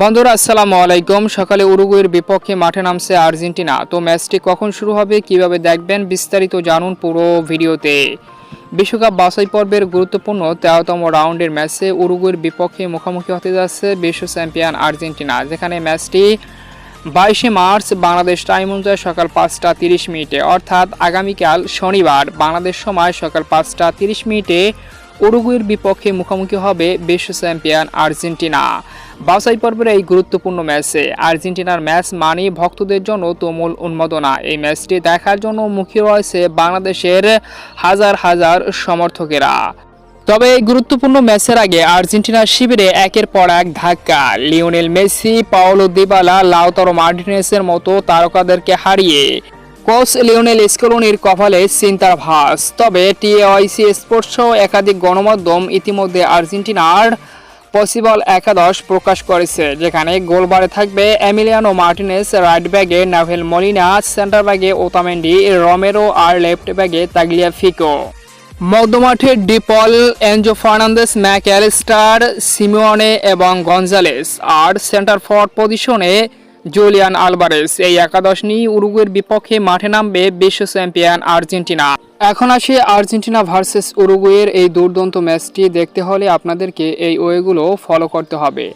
বন্ধুরা, আসসালামু আলাইকুম। সকালে উরুগুয়ের বিপক্ষে মাঠে নামছে আর্জেন্টিনা। তো ম্যাচটি কখন শুরু হবে, কীভাবে দেখবেন, বিস্তারিত জানুন পুরো ভিডিওতে। বিশ্বকাপ বাছাই পর্বের গুরুত্বপূর্ণ তেরোতম রাউন্ডের ম্যাচে উরুগুয়ের বিপক্ষে মুখোমুখি হতে যাচ্ছে বিশ্ব চ্যাম্পিয়ন আর্জেন্টিনা, যেখানে ম্যাচটি বাইশে মার্চ বাংলাদেশ টাইম অনুযায়ী সকাল পাঁচটা তিরিশ মিনিটে। অর্থাৎ আগামীকাল শনিবার, বাংলাদেশ সময় সকাল পাঁচটা তিরিশ মিনিটে উরুগুয়ের বিপক্ষে মুখোমুখি হবে বিশ্ব চ্যাম্পিয়ন আর্জেন্টিনা। বাছাই পর্বের এই গুরুত্বপূর্ণ ম্যাচে আর্জেন্টিনার ম্যাচ মানে ভক্তদের জন্য তুমুল উন্মাদনা। এই ম্যাচটি দেখার জন্য মুখী রয়েছে বাংলাদেশের হাজার হাজার সমর্থকেরা। তবে এই গুরুত্বপূর্ণ ম্যাচের আগে আর্জেন্টিনার শিবিরে একের পর এক ধাক্কা। Lionel Messi, Paulo Dybala, Lautaro মার্টিনেসের মতো তারকাদেরকে হারিয়ে কোচ লিওনেল স্কেলোনির কপালে চিন্তার ভাস তবে টিএওয়াইসি স্পোর্টস সহ একাধিক গণমাধ্যম ইতিমধ্যে আর্জেন্টিনার পসিবল একাদশ প্রকাশ করেছে, যেখানে গোলবারে থাকবে এমিলিয়ানো মার্টিনেস, রাইট ব্যাগে নাভেল মলিনা, সেন্টার ব্যাগে ওতামেন্ডি, রমেরো আর লেফট ব্যাগে Tagliafico মধ্যমাঠে De Paul, Enzo Fernandez, Mac Allister Simeone এবং গঞ্জালেস আর সেন্টার ফরওয়ার্ড পজিশনে জুলিয়ান আলবারেস এই একাদশ নিয়ে উরুগুয়ের বিপক্ষে মাঠে নামবে বিশ্ব চ্যাম্পিয়ন আর্জেন্টিনা। এখন আসি আর্জেন্টিনা ভার্সেস উরুগুয়ের এই দুর্দান্ত ম্যাচটি দেখতে হলে আপনাদেরকে এই ওয়েগুলো ফলো করতে হবে।